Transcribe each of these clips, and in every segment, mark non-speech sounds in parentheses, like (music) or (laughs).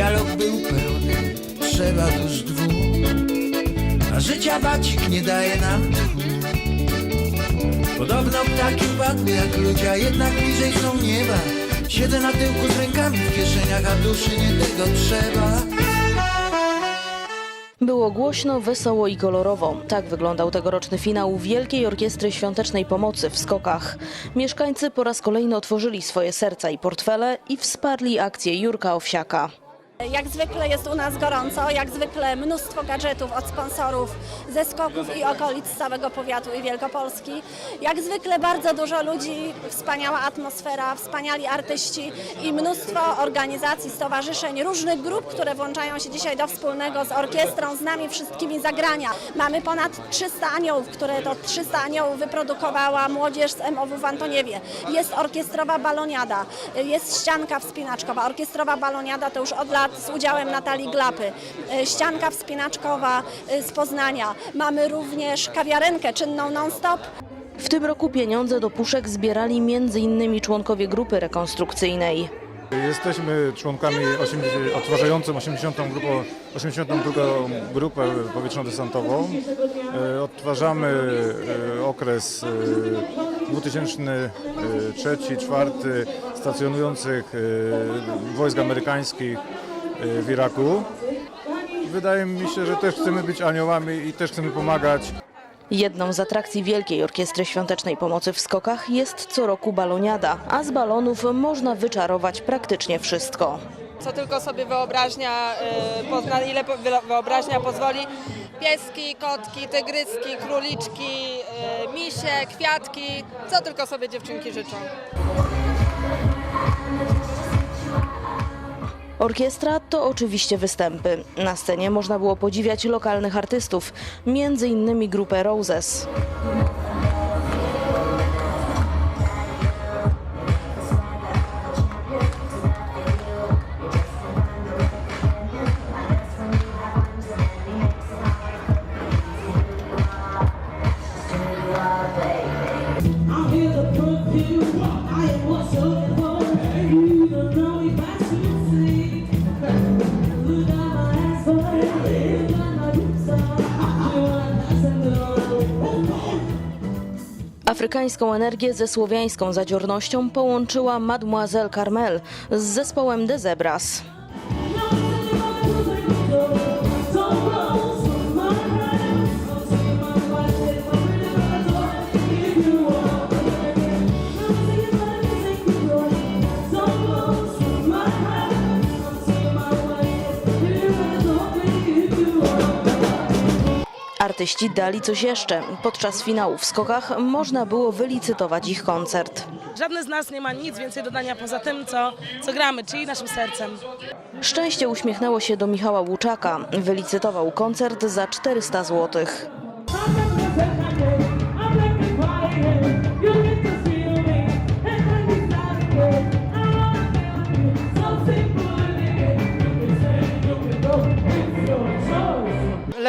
Dialog był pełny, trzeba dusz dwóch, a życia bacik nie daje nam. Podobno ptaki upadły jak ludzie, a jednak bliżej są nieba. Siedzę na tyłku z rękami w kieszeniach, a duszy nie tego trzeba. Było głośno, wesoło i kolorowo. Tak wyglądał tegoroczny finał Wielkiej Orkiestry Świątecznej Pomocy w Skokach. Mieszkańcy po raz kolejny otworzyli swoje serca i portfele i wsparli akcję Jurka Owsiaka. Jak zwykle jest u nas gorąco, jak zwykle mnóstwo gadżetów od sponsorów ze skoków i okolic całego powiatu i Wielkopolski. Jak zwykle bardzo dużo ludzi, wspaniała atmosfera, wspaniali artyści i mnóstwo organizacji, stowarzyszeń, różnych grup, które włączają się dzisiaj do wspólnego z orkiestrą, z nami wszystkimi zagrania. Mamy ponad 300 aniołów, które to 300 aniołów wyprodukowała młodzież z MOW w Antoniewie. Jest orkiestrowa baloniada, jest ścianka wspinaczkowa. Orkiestrowa baloniada to już od lat z udziałem Natalii Glapy. E, Ścianka wspinaczkowa e, z Poznania. Mamy również kawiarenkę czynną non-stop. W tym roku pieniądze do puszek zbierali m.in. członkowie grupy rekonstrukcyjnej. Jesteśmy członkami 80, odtwarzającą 80. Grupą, 82. grupę powietrzno-desantową. E, Odtwarzamy okres e, 2003-2004 stacjonujących wojsk amerykańskich w Iraku. Wydaje mi się, że też chcemy być aniołami i też chcemy pomagać Jedną z atrakcji Wielkiej Orkiestry Świątecznej Pomocy w Skokach jest co roku baloniada, a z balonów można wyczarować praktycznie wszystko. co tylko sobie wyobraźnia, y, pozna, ile wyobraźnia pozwoli. Pieski, kotki, tygryski, króliczki, y, misie, kwiatki, co tylko sobie dziewczynki życzą. Orkiestra to oczywiście występy. Na scenie można było podziwiać lokalnych artystów, między innymi grupę Roses. Afrykańską energię ze słowiańską zadziornością połączyła Mademoiselle Carmel z zespołem The Zebras. Artyści dali coś jeszcze. Podczas finału w skokach można było wylicytować ich koncert. Żadne z nas nie ma nic więcej dodania poza tym, co, co gramy, czyli naszym sercem. Szczęście uśmiechnęło się do Michała Łuczaka. Wylicytował koncert za 400 złotych.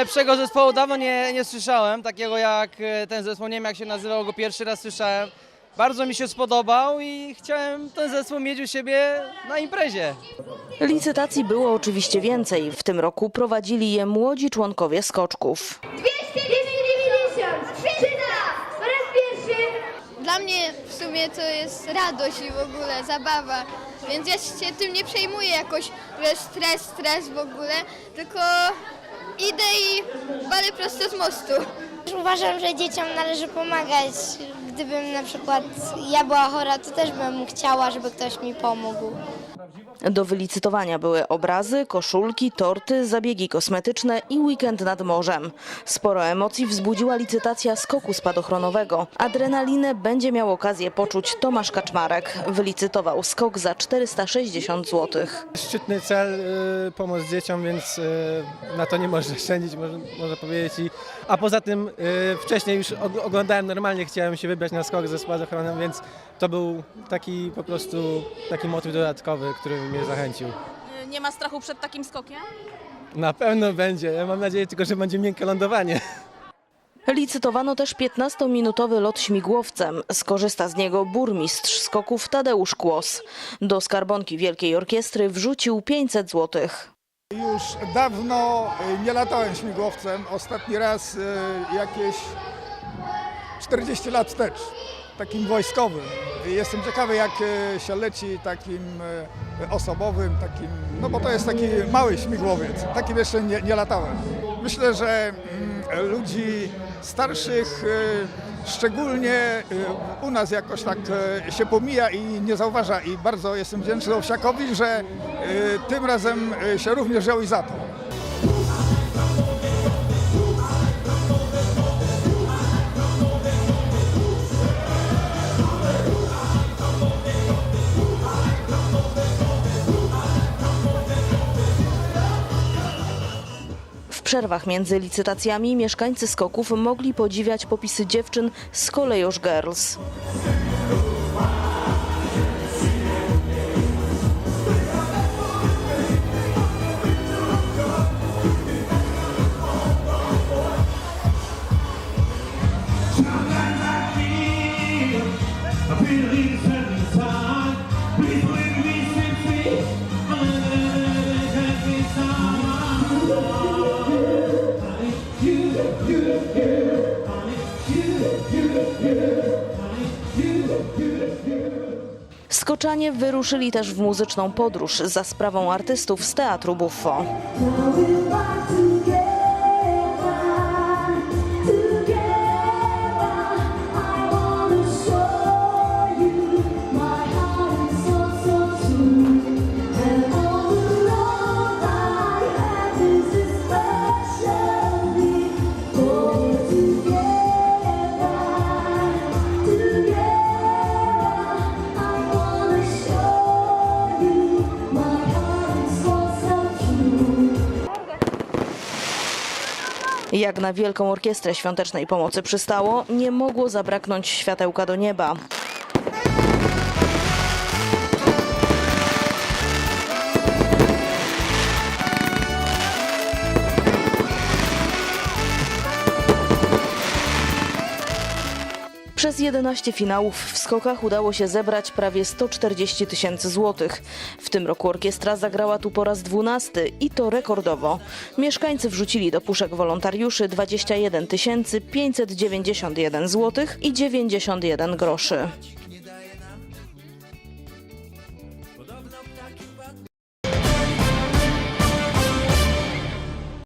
Lepszego zespołu dawno nie, nie słyszałem, takiego jak e, ten zespół, nie wiem jak się nazywał, go pierwszy raz słyszałem. Bardzo mi się spodobał i chciałem ten zespół mieć u siebie na imprezie. Licytacji było oczywiście więcej. W tym roku prowadzili je młodzi członkowie skoczków. 290! 300! Po raz pierwszy! Dla mnie w sumie to jest radość i w ogóle zabawa, więc ja się tym nie przejmuję jakoś, że stres, stres w ogóle, tylko idę i walę prosto z mostu. Uważam, że dzieciom należy pomagać. Gdybym na przykład ja była chora, to też bym chciała, żeby ktoś mi pomógł. Do wylicytowania były obrazy, koszulki, torty, zabiegi kosmetyczne i weekend nad morzem. Sporo emocji wzbudziła licytacja skoku spadochronowego. Adrenalinę będzie miał okazję poczuć Tomasz Kaczmarek. Wylicytował skok za 460 zł. Szczytny cel, y, pomoc dzieciom, więc y, na to nie można (laughs) szczędzić, można, powiedzieć. I, a poza tym y, wcześniej już og- oglądałem normalnie, chciałem się wybrać na skok ze spadochronem, więc to był taki po prostu taki motyw dodatkowy, który mnie zachęcił. Nie ma strachu przed takim skokiem? Na pewno będzie, ja mam nadzieję tylko, że będzie miękkie lądowanie. Licytowano też 15-minutowy lot śmigłowcem. Skorzysta z niego burmistrz skoków Tadeusz Kłos. Do skarbonki Wielkiej Orkiestry wrzucił 500 złotych. Już dawno y, nie latałem śmigłowcem. Ostatni raz y, jakieś 40 lat wstecz, takim wojskowym. Jestem ciekawy, jak y, się leci takim y, osobowym, takim, no bo to jest taki mały śmigłowiec. Takim jeszcze nie, nie latałem. Myślę, że mm, ludzi starszych y, szczególnie u nas jakoś tak się pomija i nie zauważa i bardzo jestem wdzięczny Owsiakowi, że tym razem się również wziął i za to. Przerwach między licytacjami mieszkańcy skoków mogli podziwiać popisy dziewczyn z Kolejosz Girls. Skoczanie wyruszyli też w muzyczną podróż za sprawą artystów z Teatru Buffo. Jak na Wielką Orkiestrę Świątecznej Pomocy przystało, nie mogło zabraknąć światełka do nieba. Przez 11 finałów w skokach udało się zebrać prawie 140 tysięcy złotych. W tym roku orkiestra zagrała tu po raz 12 i to rekordowo. Mieszkańcy wrzucili do puszek wolontariuszy 21 591 złotych i 91 groszy.